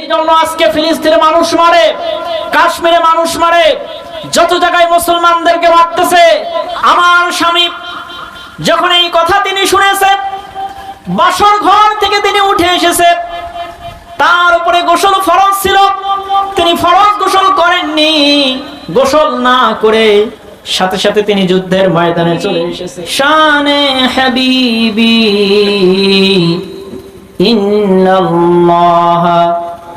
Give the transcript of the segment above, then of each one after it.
এই জন্য আজকে ফিলিস্তিনে মানুষ মারে, কাশ্মীরে মানুষ মারে, যত জায়গায় মুসলমানদেরকে মারতেছে, আমার স্বামী যখন এই কথা তিনি শুনেছেন বাসর ঘর থেকে তিনি উঠে এসেছে, তার উপরে গোসল ফরজ ছিল, তিনি ফরজ গোসল করেননি, গোসল না করে সাথে সাথে তিনি যুদ্ধের ময়দানে চলে এসেছে। শানে হাবিবি, ইন্নাল্লাহ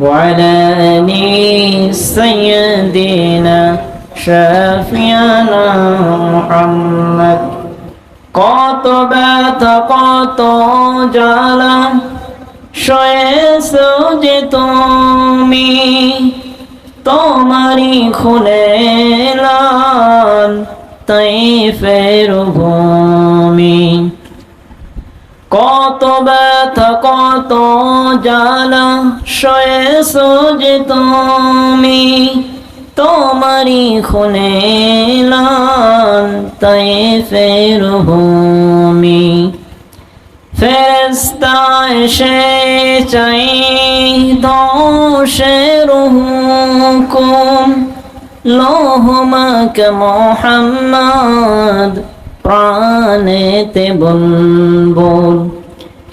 وعلى آل سيدنا شافينا محمد কত ব্যথা কত জ্বালা শয়েছ যে তুমি তোমারই খুলে লাল তাই ফের ভূমি কত ব্যথা, কত জ্বালা শয়েছ যে তুমি, তোমারই খুনে তাই ফের ভূমি। ফেরেস্তা এসে চাই দোষের হুকুম। লোহমাক মোহাম্মদ প্রাণেতে বলব,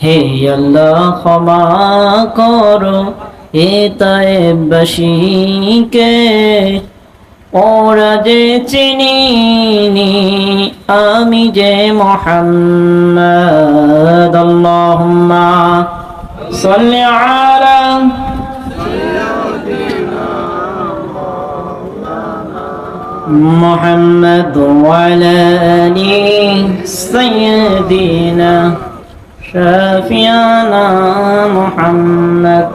হে আল্লাহ ক্ষমা করো এ তাইবাসীকে ওরা যে চিনিনি, আমি যে মোহাম্মদ, আল্লাহুম্মা সাল্লি আলা محمد وعلى آل سيدنا شافينا محمد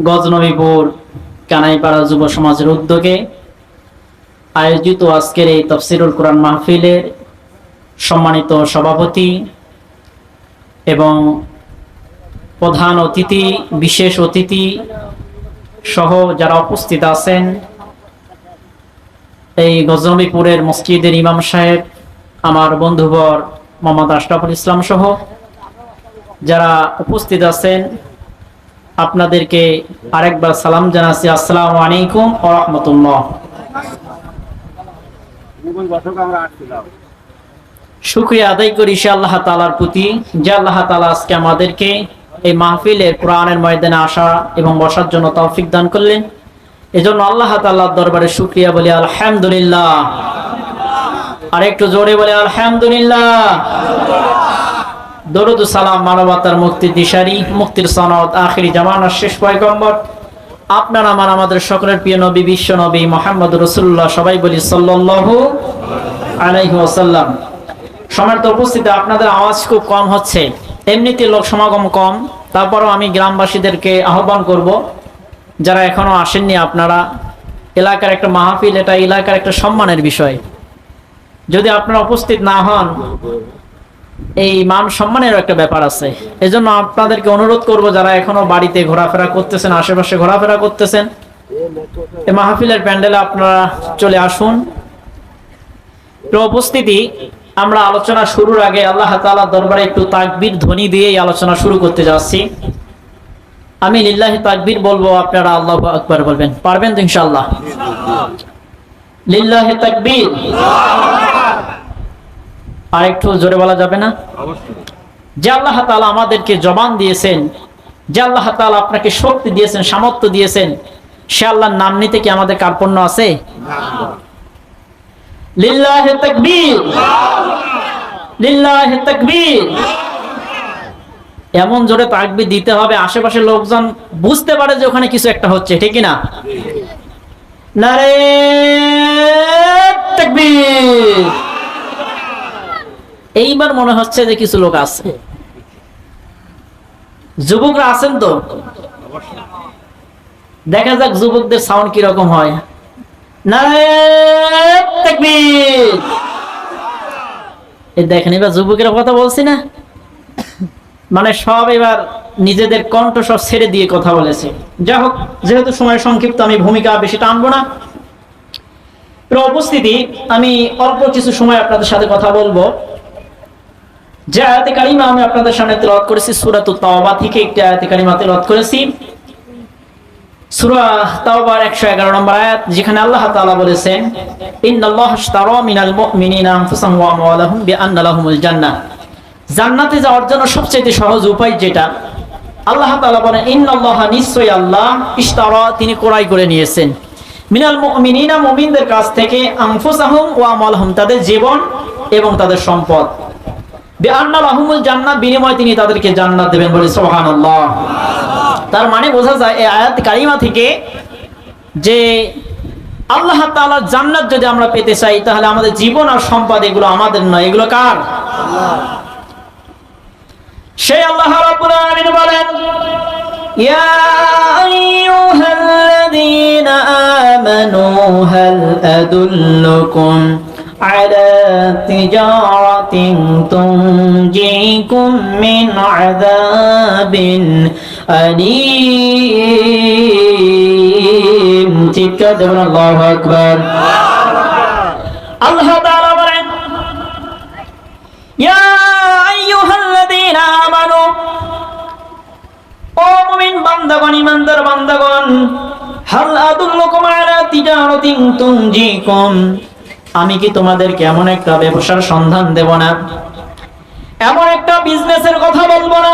গজনবীপুর কানাইপাড়া যুব সমাজের উদ্যোগে আয়োজিত আজকের এই তফসিরুল কোরআন মাহফিলের সম্মানিত সভাপতি এবং প্রধান অতিথি, বিশেষ অতিথি সহ যারা উপস্থিত আছেন, এই গজনবীপুরের মসজিদের ইমাম সাহেব, আমার বন্ধুবর মোহাম্মদ আশরাফুল ইসলাম সহ যারা উপস্থিত আছেন, আপনাদেরকে আরেকবার সালাম জানাচ্ছি। আসসালামু আলাইকুম ও রহমতুল্লাহ। শুক্রিয়া আদায় করি সে আল্লাহ তালার প্রতি, যে আল্লাহ তালা আজকে আমাদেরকে এই মাহফিলের কোরআনের ময়দানে আসা এবং বসার জন্য তৌফিক দান করলেন। এজন্য আল্লাহ তাল্লাহ দরবারে শুক্রিয়া বলি, আলহামদুলিল্লাহ। আর একটু জোরে বলে, আলহামদুলিল্লাহ। দরুদ সালাম মানবতার মুক্তি দিশারি, মুক্তির সনদ, আখিরি জামানার শেষ পয়গম্বর। আপনার, আমার, আমাদের সকলের প্রিয় নবী, বিশ্ব নবী মোহাম্মদ রসুল্লাহ সবাই বলি সাল্লাল্লাহু আলাইহি ওয়াসাল্লাম। সমার্থ উপস্থিতি আপনাদের আওয়াজ খুব কম হচ্ছে। এমনিতে লোক সমাগম কম। তারপরও আমি গ্রামবাসীদেরকে আহ্বান করব, যারা এখনও আসেননি আপনারা। এলাকার একটা মাহফিল, এটা এলাকার একটা সম্মানের বিষয়। যদি আপনারা উপস্থিত না হন, এই মান সম্মানের একটা ব্যাপার আছে। এজন্য আপনাদেরকে অনুরোধ করব, যারা এখনও বাড়িতে ঘোরাফেরা করতেছেন, আশেপাশে ঘোরাফেরা করতেছেন, এই মাহফিলের প্যান্ডেলে আপনারা চলে আসুন। তো উপস্থিতি আমরা আলোচনা শুরুর আগে আল্লাহ তাআলা দরবারে একটু তাকবীর ধ্বনি দিয়ে আলোচনা শুরু করতে যাচ্ছি। আমি লিল্লাহি তাকবীর বলব আপনারা আল্লাহু আকবার বলবেন। পারবেন তো ইনশাআল্লাহ? লিল্লাহি তাকবীর। আর একটু জোরে বলা যাবে না? যে আল্লাহ তাআলা আমাদেরকে জবান দিয়েছেন যে আল্লাহ তাআলা আপনাকে শক্তি দিয়েছেন সামর্থ্য দিয়েছেন সে আল্লাহর নাম নিতে কি আমাদের কার্পণ্য আছে? লিল্লাহি তাকবীর। এমন জোরে তাকবীর দিতে হবে, আশেপাশের লোকজন বুঝতে পারে যে ওখানে কিছু একটা হচ্ছে, ঠিক না নারে এইবার মনে হচ্ছে যে কিছু লোক আছে। যুবকরা আছেন তো? দেখা যাক যুবকদের সাউন্ড কীরকম হয়। নারায়ণ তাকবীর। দেখেন, এবার যুবকের কথা বলছি না? মানে সব এবার নিজেদের কণ্ঠ সব ছেড়ে দিয়ে কথা বলেছে। যা হোক, যেহেতু সময় সংক্ষিপ্ত, আমি ভূমিকা বেশি টানবো না। উপস্থিতি, আমি অল্প কিছু সময় আপনাদের সাথে কথা বলব। যে আয়াতে কারিমা আমি আপনাদের সামনে তেলাওয়াত করেছি, সূরাত থেকে একটি আয়াতে কারিমা তেলাওয়াত করেছি। সূরা তাওবার 111 নম্বর আয়াত, যেখানে আল্লাহ তাআলা বলেছেন জান্নাতে যাওয়ার জন্য সহজ উপায় যেটা, আল্লাহ বলেন আল্লাহ ইশতারা তিনি ক্রয় করে নিয়েছেন। মিনাল মুমিনদের কাছ থেকে তাদের জীবন এবং তাদের সম্পদ। বিআন্না লাহুমুল জান্নাহ, বিনিময়ে তিনি তাদেরকে জান্নাত দেবেন বলে সুবহানাল্লাহ। তার মানে বোঝা যায় এই আয়াত কারিমা থেকে যে আল্লাহ তাআলার জান্নাত যদি আমরা পেতে চাই তাহলে আমাদের জীবন আর সম্পদ এগুলো আমাদের নয় এগুলো কার সেই আল্লাহ রাব্বুল আলামিন বলেন ইয়া আইয়ুহাল্লাযীনা আমানু হাল আদুল্লুকুম على تجارة تنجيكم من عذاب আলিম চিৎকার দেবেন, আল্লাহ আকবর। আল্লাহ তাআলা বলেন, ইয়া আইয়ুহাল্লাযীনা আমানু, ও মুমিন বান্দাগণ, ঈমানদার বান্দাগণ, হাল আদুল্লুকুম আলা তিজারাতিন তুনজিকুম, আমি কি তোমাদেরকে এমন একটা ব্যবসার সন্ধান দেব না? এমন একটা বিজনেসের কথা বলব না?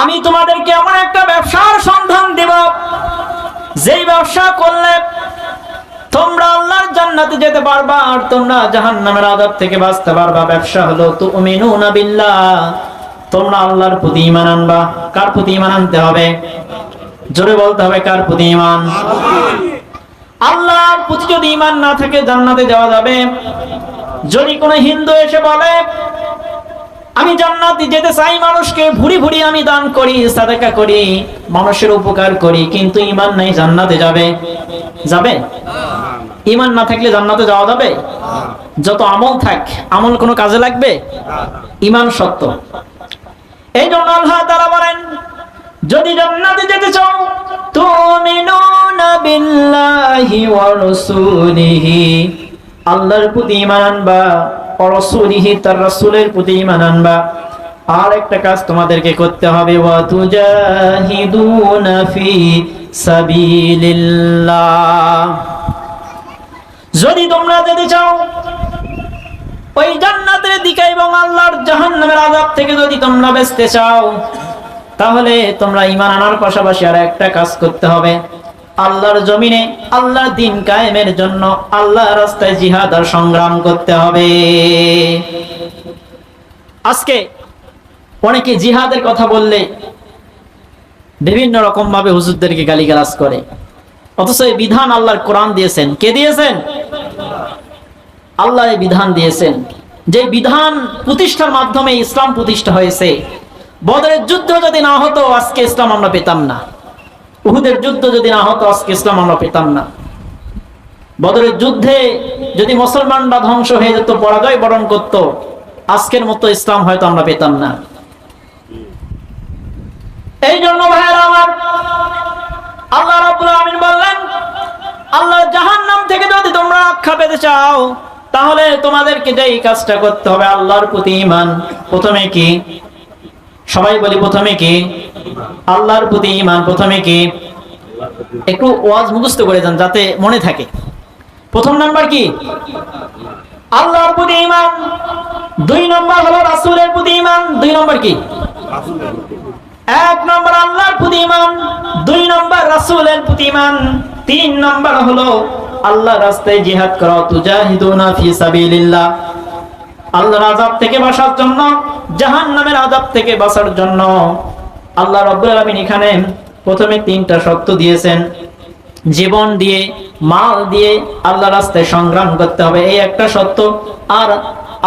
আমি তোমাদেরকে এমন একটা ব্যবসার সন্ধান দেব, যেই ব্যবসা করলে তোমরা আল্লাহর জান্নাতে যেতে পারবা আর তোমরা জাহান্নামের আযাব থেকে বাঁচতে পারবা। ব্যবসা হলো তুমিনুনা বিল্লাহ, তোমরা আল্লাহর প্রতি ঈমান আনবা। কার প্রতি ঈমান আনতে হবে? জোরে বলতে হবে, কার প্রতি ঈমান? আল্লাহর প্রতি যদি ঈমান না থাকে, জান্নাতে যাওয়া যাবে। যদি কোনো হিন্দু এসে বলে আমি জান্নাতে, যেতে চাই মানুষকে ভুরি ভুরি আমি দান করি, সাদাকা করি, মানুষের উপকার করি, কিন্তু ঈমান নাই, জান্নাতে যাবে। যাবে? ইমান না থাকলে জান্নাতে যাওয়া যাবে? যত আমল থাক, আমল কোনো কাজে লাগবে? ইমান সত্য। এই জন্য আল্লাহ তাআলা বলেন, যদি জান্নাতে যেতে চাও, তুমিনুনা বিল্লাহি ওয়া রাসূলিহি, আল্লাহর প্রতি ঈমান আনবা। রাসূলিহি, তার রাসূলের প্রতি ঈমান আনবা। আর একটা কাজ তোমাদেরকে করতে হবে, ওয়া তুজাহিদুনা ফি সাবিলিল্লাহ। যদি তোমরা যেতে চাও, ওই জান্নাতের দিকে এবং আল্লাহর জাহান্নামের আযাব থেকে যদি তোমরা বেঁচতে চাও, তাহলে তোমরা ঈমান আনার পাশাপাশি আর একটা কাজ করতে হবে। আল্লাহর জমিনে আল্লাহর দিন কায়েমের জন্য আল্লাহর রাস্তায় জিহাদ আর সংগ্রাম করতে হবে। আজকে অনেকে জিহাদের কথা বললে বিভিন্ন রকম ভাবে হুজুরদেরকে গালিগালাজ করে। অথচ এই বিধান আল্লাহর কোরআন দিয়েছেন। কে দিয়েছেন? আল্লাহ এই বিধান দিয়েছেন। যে বিধান প্রতিষ্ঠার মাধ্যমে ইসলাম প্রতিষ্ঠা হয়েছে, বদরের যুদ্ধ যদি না হতো আজকে ইসলাম আমরা পেতাম না। উহুদের যুদ্ধ যদি না হতো, আজকে ইসলাম আমরা পেতাম না। বদরের যুদ্ধে যদি মুসলমানরা ধ্বংস হয়ে যেত, পরাজয় বরণ করত, আজকের মতো ইসলাম হয়তো আমরা পেতাম না। এই জন্য ভাইয়েরা আমার, আল্লাহ রাব্বুল আমিন বললেন, আল্লাহ জাহান্নাম থেকে যদি তোমরা রক্ষা পেতে চাও, তাহলে তোমাদেরকে যেই কাজটা করতে হবে, আল্লাহর প্রতি ঈমান। প্রথমে কি? সবাই বলি প্রথমে কি? আল্লাহর প্রতি ঈমান প্রথমে কি? একটু ওয়াজ মুখস্থ করে যান যাতে মনে থাকে। প্রথম নাম্বার কি? আল্লাহর প্রতি ইমান দুই নম্বর হলো রাসূলের প্রতি ইমান দুই নম্বর কি? এক নম্বর আল্লাহর প্রতি ইমান দুই নম্বর রাসূলের প্রতি ইমান তিন নম্বর হলো আল্লাহ রাস্তায় জিহাদ করা। তুজাহিদুনা ফি সাবিলিল্লাহ। আল্লাহর আযাব থেকে বাঁচার জন্য, জাহান্নামের আযাব থেকে বাঁচার জন্য আল্লাহ রাব্বুল আলামিন এখানে প্রথমে তিনটা শর্ত দিয়েছেন। জীবন দিয়ে, মাল দিয়ে আল্লাহ রাস্তায় সংগ্রাম করতে হবে, এই একটা সত্য আর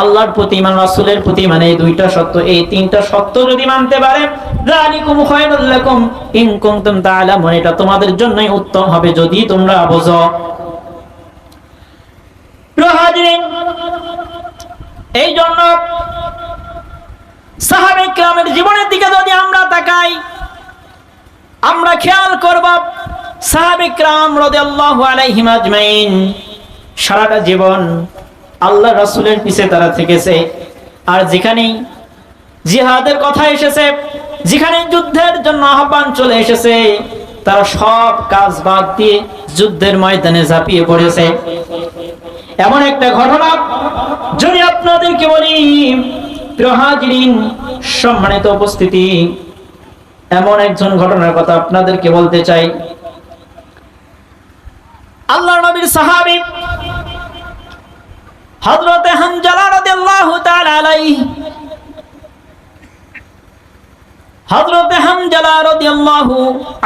আল্লাহর প্রতি ইমান রাসূলের প্রতি মানে এই দুইটা সত্য এই তিনটা সত্য যদি মানতে পারে এটা তোমাদের জন্যই উত্তম হবে যদি তোমরা বোঝো। এই জন্য সাহাবে জীবনের দিকে যদি আমরা তাকাই, আমরা খেয়াল করব সাহাবে কিরাম আজমাইন সারাটা জীবন আল্লাহ রাসূলের পিছে তারা থেকেছে। আর যেখানেই জিহাদের কথা এসেছে যেখানে যুদ্ধের জন্য আহ্বান চলে এসেছে তারা সব কাজ বাদ দিয়ে যুদ্ধের ময়দানে ঝাঁপিয়ে পড়েছে। এমন একটা ঘটনা যদি আপনাদেরকে বলি, প্রিয় সম্মানিত উপস্থিতি, এমন একজন ঘটনার কথা আপনাদেরকে বলতে চাই। আল্লাহ নবীর সাহাবী হযরতে হানজালা রাদিয়াল্লাহু তাআলা আলাইহি হযরতে হানজালা রাদিয়াল্লাহু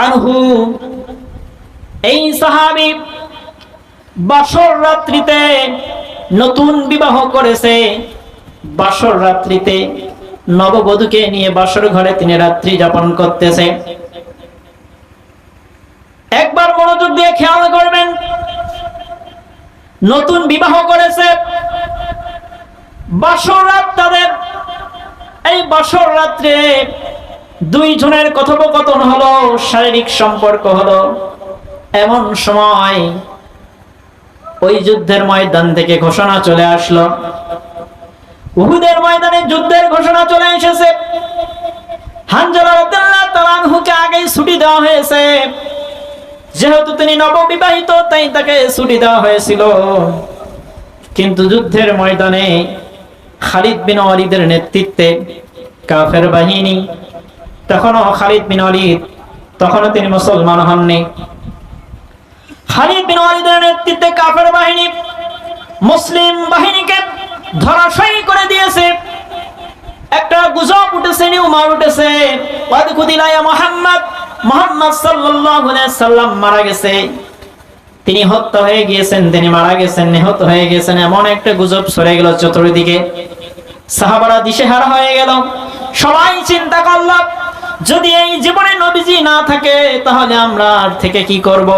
আনহু, এই সাহাবী বাসর রাত্রিতে নতুন বিবাহ করেছে। বাসর রাত্রিতে নববধূকে নিয়ে বাসর ঘরে তিনি রাত্রি যাপন করতেছে। একবার মনোযোগ দিয়ে খেয়াল করবেন, নতুন বিবাহ করেছে। বাসর রাত তাদের, এই বাসর রাত্রে দুই জনের কথোপকথন হলো, শারীরিক সম্পর্ক হলো। এমন সময় ওই যুদ্ধের ময়দান থেকে ঘোষণা চলে আসলো। উহুদের ময়দানে যুদ্ধের ঘোষণা চলে এসেছে। আগেই ছুটি দেওয়া হয়েছে। যেহেতু তিনি নববিবাহিত, তাই তাকে ছুটি দেওয়া হয়েছিল। কিন্তু যুদ্ধের ময়দানে খালিদ বিন ওয়ালিদের নেতৃত্বে কাফের বাহিনী তখনও খালিদ বিন ওয়ালিদ, তখনও তিনি মুসলমান হননি। খালিদ বিন ওয়ালিদের নেতৃত্বে কাফের বাহিনী মুসলিম বাহিনীকে ধরাশয়ী করে দিয়েছে। একটা গুজব উঠেছে নিউমার উঠেছে। মুহাম্মদ মুহাম্মদ সাল্লাল্লাহু আলাইহি সাল্লাম মারা গেছে। তিনি হত্যা হয়ে গিয়েছেন, তিনি মারা গেছেন, নিহত হয়ে গেছেন এমন একটা গুজব ছড়ে গেল চতুর্দিকে। সাহাবারা দিশেহারা হয়ে গেল। সবাই চিন্তা করল যদি এই জীবনে নবীজি না থাকে, তাহলে আমরা আর থেকে কি করব?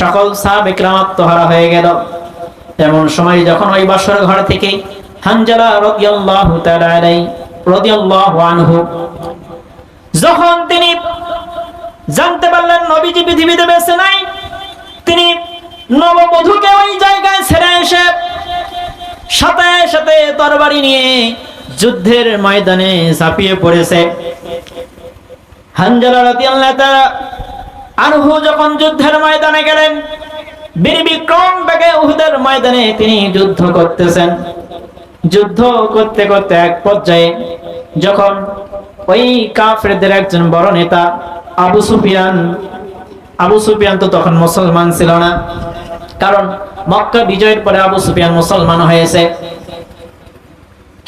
সকল সাহাব একরাম আত্মহারা হয়ে গেল। এমন সময় যখন ওই বাসর ঘর থেকে হানজালা রাদিয়াল্লাহু তাআলা রাদিয়াল্লাহু আনহু, যখন তিনি জানতে পারলেন নবীজি পৃথিবীতে বেঁচে নাই, তিনি নববধূকে ওই জায়গায় ছেড়ে এসে সাথে সাথে তরবারি নিয়ে যুদ্ধের ময়দানে ঝাঁপিয়ে পড়েছে। হানজালা রাদিয়াল্লাহু তাআলা আনহু যখন যুদ্ধের ময়দানে গেলেন, বীর বিক্রম বেগে উহুদের ময়দানে তিনি যুদ্ধ করতেছেন। যুদ্ধ করতে করতে এক পর্যায়ে যখন ওই কাফেরদের একজন বড় নেতা, আবু সুফিয়ান আবু সুফিয়ান তো তখন মুসলমান ছিল না, কারণ মক্কা বিজয়ের পরে আবু সুফিয়ান মুসলমান হয়েছে।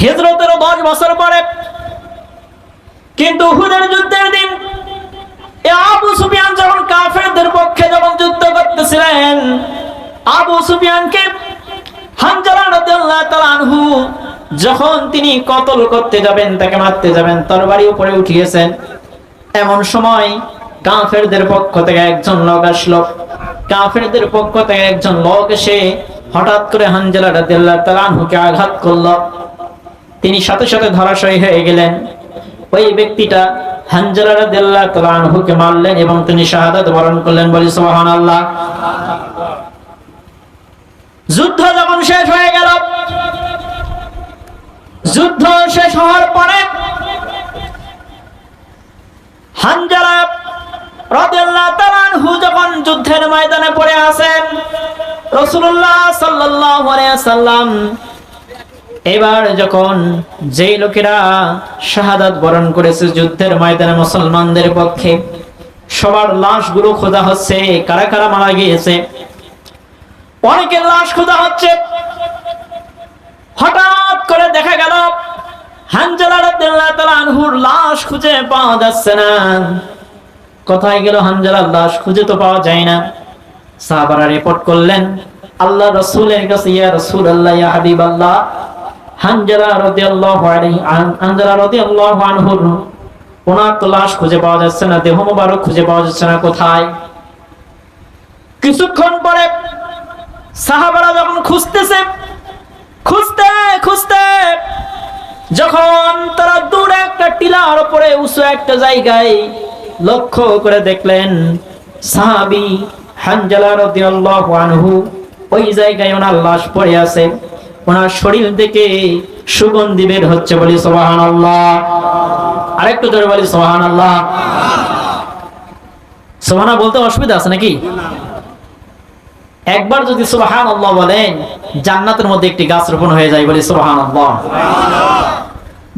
হিজরতেরও দশ বছর পরে। কিন্তু উহুদের যুদ্ধের দিন আবু সুফিয়ান যখন কাফেরদের পক্ষে যখন যুদ্ধ করতেছিলেন, আবু সুফিয়ানকে যখন তিনি কতল করতে যাবেন, তাকে মারতে যাবেন উপরে উঠিয়েছেন। এমন সময় কাফেরদের পক্ষ থেকে একজন লোক আসলো। কাফেরদের পক্ষ থেকে একজন লোক এসে হঠাৎ করে হানজালা রাদিয়াল্লাহু আঘাত করল। তিনি সাথে সাথে ধরাশয়ী হয়ে গেলেন। ওই ব্যক্তিটা মারলেন এবং তিনি শাহাদাত বরণ করলেন বলি, সুবহানাল্লাহ। যুদ্ধ যখন শেষ হয়ে গেল, যুদ্ধ শেষ হওয়ার পরে যুদ্ধের ময়দানে পড়ে আছেন রসুল্লাহ সাল্লাম এবার যখন যেই লোকেরা শাহাদাত বরণ করেছে যুদ্ধের ময়দানে মুসলমানদের পক্ষে, সবার লাশগুলো খোঁজা হচ্ছে, কারা কারা মারা গিয়েছে? অনেকের লাশ খোঁজা হচ্ছে। হঠাৎ করে দেখা গেল লাশ পাওয়া যাচ্ছে না। কোথায় গেল লাশ? খুঁজে তো পাওয়া যায় না। রিপোর্ট করলেন, আল্লাহ রাসূলের কাছে ইয়া হাবিবাল্লাহ হানজালা রাদিয়াল্লাহু আলাইহি হানজালা রাদিয়াল্লাহু আনহুর ওনার তো লাশ খুঁজে পাওয়া যাচ্ছে না, দেহ খুঁজে পাওয়া যাচ্ছে না কোথায়? কিছুক্ষণ পরে সাহাবারা যখন খুঁজতেছে, খুঁজতে খুঁজতে, যখন তারা দূরে একটা টিলার উপরে উঁচু একটা জায়গায় লক্ষ্য করে দেখলেন, সাহাবি হানজালা রাদিয়াল্লাহু আনহু ওই জায়গায় ওনার লাশ পড়ে আছে। ওনার শরীর থেকে সুগন্ধি বের হচ্ছে বলি সুবহানাল্লাহ। আরেকটু জোরে বলি সুবহানাল্লাহ। সুবহানা বলতে অসুবিধা আছে নাকি? একবার যদি সুবহান আল্লাহ বলেন, জান্নাতের মধ্যে একটি গাছ রোপণ হয়ে যায় বলে সুবহান আল্লাহ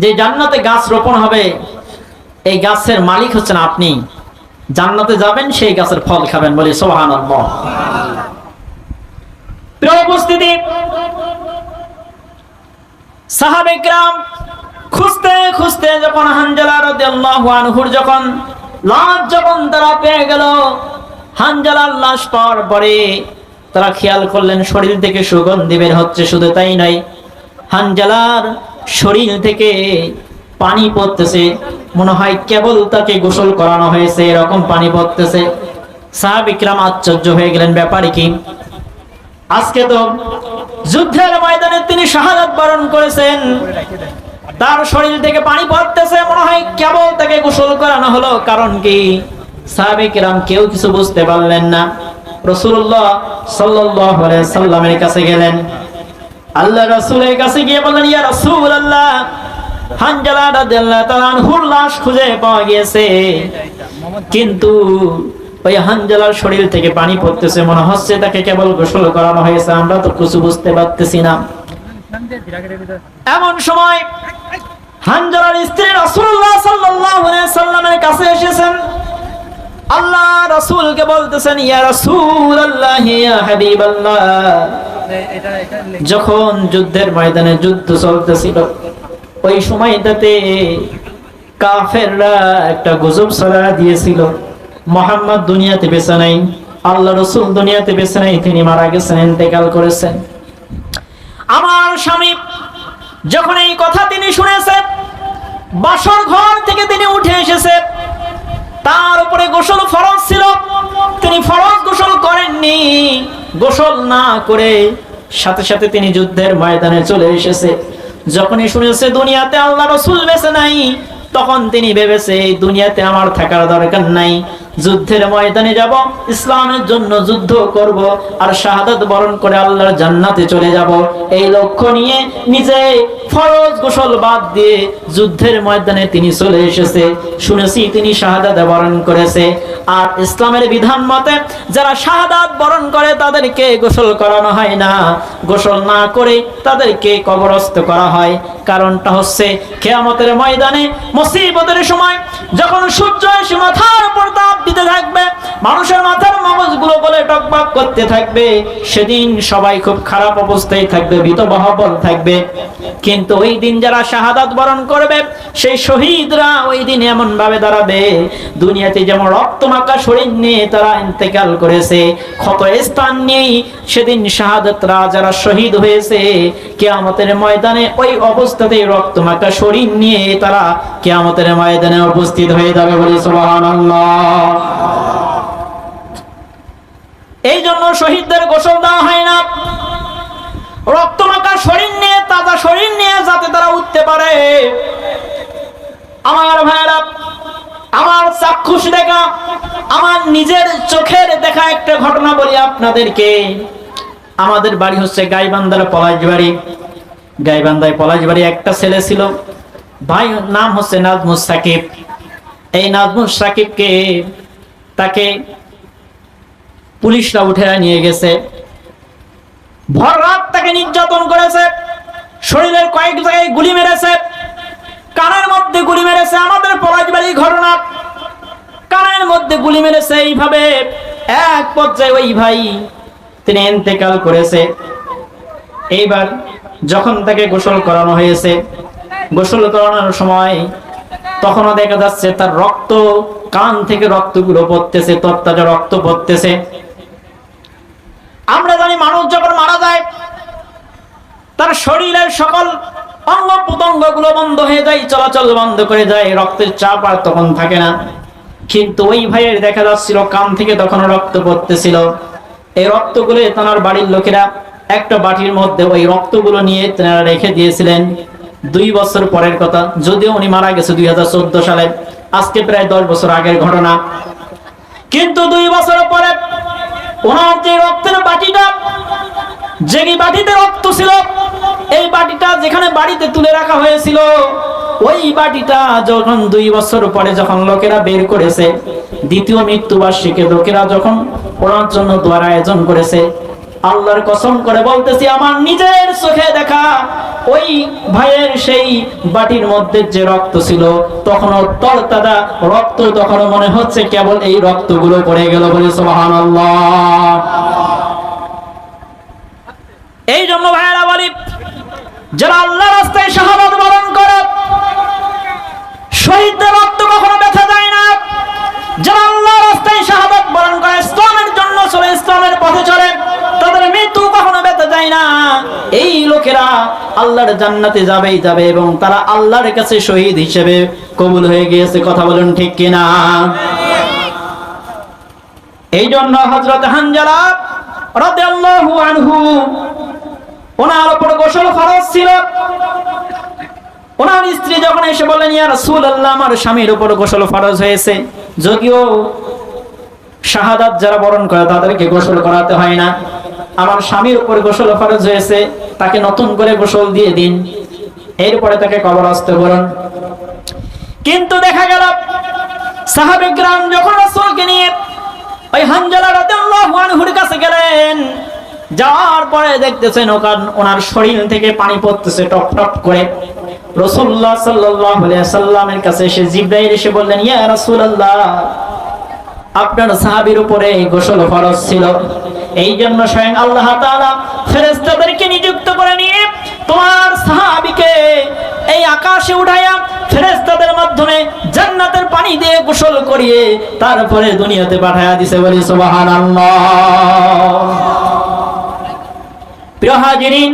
যে জান্নাতে গাছ রোপণ হবে, এই গাছের মালিক হচ্ছেন আপনি। জান্নাতে যাবেন, সেই গাছের ফল খাবেন বলে সুবহান আল্লাহ প্রিয় উপস্থিতি সাহাবেকরাম খুঁজতে খুঁজতে যখন হানজালা রাদিয়াল্লাহু আনহুর যখন লাশ যখন তারা পেয়ে গেল, হানজালার লাশ পাওয়ার পরে তারা খেয়াল করলেন, শরীর থেকে সুগন্ধি বের হচ্ছে, শুধু তাই নয়, হানজালার শরীর থেকে পানি পড়তেছে, মনে হয় কেবল তাকে গোসল করানো হয়েছে, এরকম পানি পড়তেছে। সাহাবিকরাম আশ্চর্য হয়ে গেলেন, ব্যাপারে কি? আজকে তো যুদ্ধের ময়দানে তিনি শাহাদাত বরণ করেছেন। তার শরীর থেকে পানি পড়তেছে, মনে হয় কেবল তাকে গোসল করানো হলো, কারণ কি? সাহাবিকরাম কেউ কিছু বুঝতে পারলেন না। রসুল্লাহ সাল্লাল্লাহু আলাইহি সাল্লামের কাছে গেলেন। আল্লাহ রাসূলের কাছে গিয়ে বললেন, ইয়া রাসূলুল্লাহ, হানজালা রাদিয়াল্লাহু তাআলা লাশ খুঁজে পাওয়া গিয়েছে। কিন্তু ওই হানজালার শরীর থেকে পানি পড়তেছে, মনে হচ্ছে তাকে কেবল গোসল করানো হয়েছে, আমরা তো কিছু বুঝতে পারতেছি না। এমন সময় হানজালার স্ত্রী রাসূলুল্লাহ সাল্লাল্লাহু আলাইহি সাল্লামের কাছে এসেছেন। আল্লাহ রাসূলকে বলতেছেন, ইয়া রাসূলুল্লাহ, ইয়া হাবিবাল্লাহ। যখন যুদ্ধের ময়দানে যুদ্ধ চলতেছিল, ওই সময়টাতে কাফেররা একটা গুজব ছড়া দিয়েছিল। মোহাম্মদ দুনিয়াতে বেঁচে নাই, আল্লাহ রসুল দুনিয়াতে বেঁচে নাই, তিনি মারা গেছেন, ইন্তেকাল করেছেন। আমার স্বামী যখন এই কথা তিনি শুনেছেন বাসর ঘর থেকে তিনি উঠে এসেছে, তার উপরে গোসল ফরজ ছিল, তিনি ফরজ গোসল করেননি, গোসল না করে সাথে সাথে তিনি যুদ্ধের ময়দানে চলে এসেছে। যখনই শুনেছে, দুনিয়াতে আল্লাহ রসুল বেঁচে নাই, তখন তিনি ভেবেছে, এই দুনিয়াতে আমার থাকার দরকার নাই। যুদ্ধের ময়দানে যাব, ইসলামের জন্য যুদ্ধ করব, আর শাহাদাত বরণ করে আল্লাহর জান্নাতে চলে যাব। এই লক্ষ্য নিয়ে নিজে ফরজ গোসল বাদ দিয়ে যুদ্ধের ময়দানে তিনি চলে এসেছে। শুনেছি তিনি শাহাদাত বরণ করেছে। আর ইসলামের বিধান মতে, যারা শাহাদাত বরণ করে তাদেরকে গোসল করানো হয় না। গোসল না করে তাদেরকে কবরস্থ করা হয়। কারণটা হচ্ছে, কেয়ামতের ময়দানে মুসিবতের সময় যখন সূর্য এসে মাথার উপর তাপ দিতে থাকবে, মানুষের মাথার মগজগুলো বলে টকবাক করতে থাকবে, সেদিন সবাই খুব খারাপ অবস্থায় থাকবে ভীত বহবল থাকবে। কিন্তু ওই দিন যারা শাহাদাত বরণ করবে, সেই শহীদরা ওই দিন এমন ভাবে দাঁড়াবে, দুনিয়াতে যেমন রক্ত মাখা শরীর নিয়ে তারা ইন্তেকাল করেছে, ক্ষত স্থান নেই সেদিন শাহাদাতরা যারা শহীদ হয়েছে, কেয়ামতের ময়দানে ওই অবস্থাতেই রক্ত মাখা শরীর নিয়ে তারা কেয়ামতের ময়দানে উপস্থিত হয়ে যাবে বলে এই জন্য শহীদদের গোসল দেওয়া হয় না। রক্তমাখা শরীর নিয়ে, তাজা শরীর নিয়ে যাতে তারা উঠতে পারে। আমার ভাইরা আমার চাক্ষুষ দেখা, আমার নিজের চোখের দেখা একটা ঘটনা বলি আপনাদেরকে। আমাদের বাড়ি হচ্ছে গাইবান্ধার পলাশ বাড়ি গাইবান্ধায় পলাশ বাড়ি একটা ছেলে ছিল। ভাই নাম হচ্ছে নাজমুস সাকিব। এই নাজমুস সাকিবকে তাকে পুলিশরা উঠে নিয়ে গেছে। ভর রাত তাকে নির্যাতন করেছে। শরীরের কয়েক জায়গায় গুলি মেরেছে। কানের মধ্যে গুলি মেরেছে। আমাদের পলাশবাড়ি ঘটনা। কানের মধ্যে গুলি মেরেছে এইভাবে। এক পর্যায়ে ওই ভাই তিনি ইন্তেকাল করেছে। এইবার যখন তাকে গোসল করানো হয়েছে, গোসল করানোর সময় তখনও দেখা যাচ্ছে তার রক্ত, কান থেকে রক্তগুলো পড়তেছে তত্তাজা রক্ত পড়তেছে। আমরা জানি মানুষ যখন মারা যায়, তার শরীরের সকল অঙ্গ প্রত্যঙ্গগুলো বন্ধ হয়ে যায়, চলাচল বন্ধ করে যায় রক্তের চাপ আর তখন থাকে না। কিন্তু ওই ভাইয়ের দেখা যাচ্ছিল, কান থেকে তখন রক্ত পড়তেছিল। এই রক্তগুলো তার বাড়ির লোকেরা একটা বাটির মধ্যে ওই রক্তগুলো নিয়ে তেনারা রেখে দিয়েছিলেন। দুই বছর পরের কথা, যদিও উনি মারা গেছে দুই হাজার চোদ্দ সালে, আজকে প্রায় দশ বছর আগের ঘটনা। কিন্তু দুই বছর পরে ওনার যে রক্তের বাটিটা যে বাটিতে রক্ত ছিল, এই বাটিটা যেখানে বাড়িতে তুলে রাখা হয়েছিল, ওই বাটিটা যখন দুই বছর পরে যখন লোকেরা বের করেছে, দ্বিতীয় মৃত্যুবার্ষিকে লোকেরা যখন ওনার জন্য দোয়ার আয়োজন করেছে আল্লাহর কসম করে বলতেছি, আমার নিজের চোখে দেখা, ওই ভাইয়ের সেই বাটির মধ্যে যে রক্ত ছিল, তখনও তরতাজা রক্ত তখন মনে হচ্ছে কেবল এই রক্তগুলো পড়ে গেল বলে সোহান এই জন্য ভাইয়েরা বলি, যারা আল্লাহ রাস্তায় শাহাবাদ বরণ করে, শহীদদের রক্ত কখনো ব্যথা যায় না। যারা আল্লাহ রাস্তায় শাহাদাত বরণ করে, ইসলামের জন্য চলে, ইসলামের পথে চলে কখনো ব্যথা যায় না। এই লোকেরা আল্লাহর জান্নাতে যাবেই যাবে এবং তারা আল্লাহর কাছে শহীদ হিসেবে কবুল হয়ে গিয়েছে। কথা বলুন ঠিক কিনা? এই জন্য হজরত হানজালা রাদিয়াল্লাহু আনহু, ওনার উপর গোসল ফরজ ছিল। ওনার স্ত্রী যখন এসে বললেন, ইয়া রাসূলুল্লাহ, আমার স্বামীর উপর গোসল ফরজ হয়েছে। যদিও শাহাদাত যারা বরণ করে তাদেরকে গোসল করাতে হয় না আমার স্বামীর উপর গোসল ফরজ হয়েছে, তাকে নতুন করে গোসল দিয়ে দিন। এরপরে তাকে কবরস্থ করুন। কিন্তু দেখা গেল সাহাবে গ্রাম যখন রাসূলকে নিয়ে ওই হানজালা রাদিয়াল্লাহু আনহুর কাছে গেলেন, যাওয়ার পরে দেখতেছেন ওখান ওনার শরীর থেকে পানি পড়তেছে টপ টপ করে। রসুল্লাহ সাল্লাল্লাহু আলাইহি সাল্লামের কাছে এসে জিব্রাইল এসে বললেন, ইয়া রাসূলুল্লাহ আপনার সাহাবীর উপরে এই গোসল ফরজ ছিল। এই জন্য স্বয়ং আল্লাহ তাআলা ফেরেশতাদেরকে নিযুক্ত করে নিয়ে তোমার সাহাবীকে এই আকাশে উঠাইয়া ফেরেশতাদের মাধ্যমে জান্নাতের পানি দিয়ে গোসল করিয়ে তারপরে দুনিয়াতে পাঠায়া দিছে বলি, সুবহানাল্লাহ। প্রিয় হাজিরিন,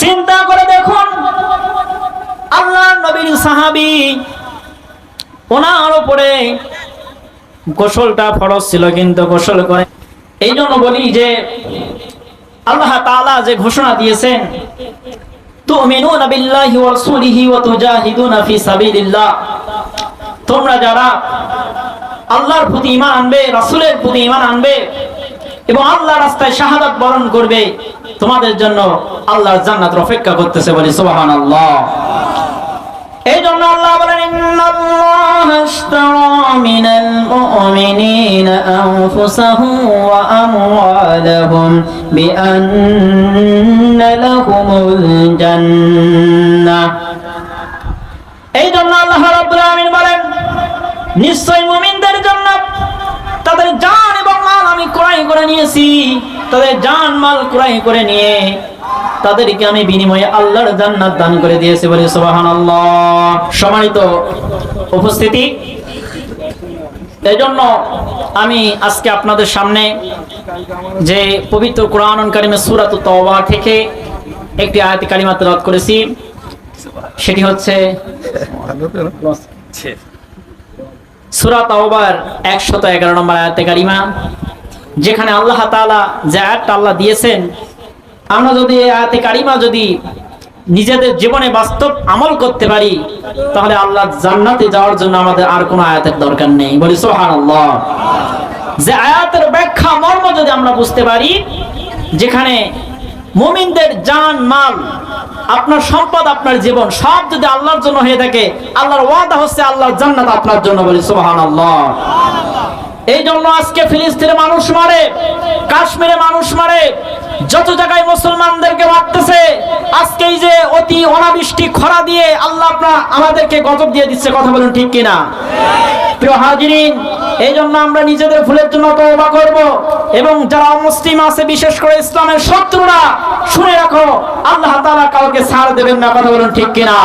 চিন্তা করে দেখুন আল্লাহ নবীর সাহাবি ওনার উপরে গোসলটা ফরজ ছিল, কিন্তু গোসল করে এই জন্য বলি যে, আল্লাহ তাআলা যে ঘোষণা দিয়েছেন, তুমিনুনা বিল্লাহি ওয়া রাসূলিহি ওয়া তুজাহিদুনা ফি সাবিলিল্লাহ। তোমরা যারা আল্লাহর প্রতি ঈমান আনবে, রাসূলের প্রতি ঈমান আনবে এবং আল্লাহ রাস্তায় শাহাদাত বরণ করবে, তোমাদের জন্য আল্লাহর জান্নাত অপেক্ষা করতেছে বলি সুবহানাল্লাহ। এই জন্য আল্লাহ বলেন, ইন্নাল্লাহ আশতারা মিনাল মুমিনিনা আনফুসাহুম ওয়া আমওয়ালাহুম বিআন্না লাহুমুল জান্নাহ। এই জন্য আল্লাহ রাব্বুল আলামিন বলেন, নিশ্চয় মুমিনদের জন্য তাদের জান এবং মাল আমি ক্রয় করে নিয়েছি। তাদের জান, মাল ক্রয় করে নিয়ে তাদেরকে আমি বিনিময়ে আল্লাহর জান্নাত দান করে দিয়েছি বলে সুবহানাল্লাহ। সম্মানিত উপস্থিতি। এজন্য আমি আজকে আপনাদের সামনে যে পবিত্র কোরআন কারিমে সুরাত তওবা থেকে একটি আয়াত কালিমা তেলাওয়াত করেছি, সেটি হচ্ছে সূরা তাওবার 111 নম্বর আয়াতে কারিমা যেখানে আল্লাহ তাআলা যে আয়াতটা আল্লাহ দিয়েছেন আমরা যদি এই আয়াতে কারিমা যদি নিজেদের জীবনে বাস্তব আমল করতে পারি, তাহলে আল্লাহ জান্নাতে যাওয়ার জন্য আমাদের আর কোনো আয়াতের দরকার নেই। বলি, সুবহানাল্লাহ। যে আয়াতের ব্যাখ্যা, মর্ম যদি আমরা বুঝতে পারি, যেখানে মুমিনদের জান, মাল, আপনার সম্পদ, আপনার জীবন, সব যদি আল্লাহর জন্য হয়ে থাকে, আল্লাহর ওয়াদা হচ্ছে আল্লাহর জান্নাত আপনার জন্য। বলি, সুবহানাল্লাহ। এই জন্য আজকে ফিলিস্তিনে মানুষ মারে, কাশ্মীরে মানুষ মারে যত জায়গায় মুসলমানদেরকে মারতেছে আজকে এই যে অতি অনাবৃষ্টি খরা দিয়ে আল্লাহ আপনার আমাদেরকে গজব দিয়ে দিচ্ছে, কথা বলুন ঠিক কিনা? প্রিয় হাজিরিন এই জন্য আমরা নিজেদের ভুলের জন্য তওবা করব এবং যারা অমুসলিম আছে, বিশেষ করে ইসলামের শত্রুরা, শুনে রাখো, আল্লাহ তাআলা কাউকে ছাড় দেবেন না, কথা বলুন ঠিক কিনা?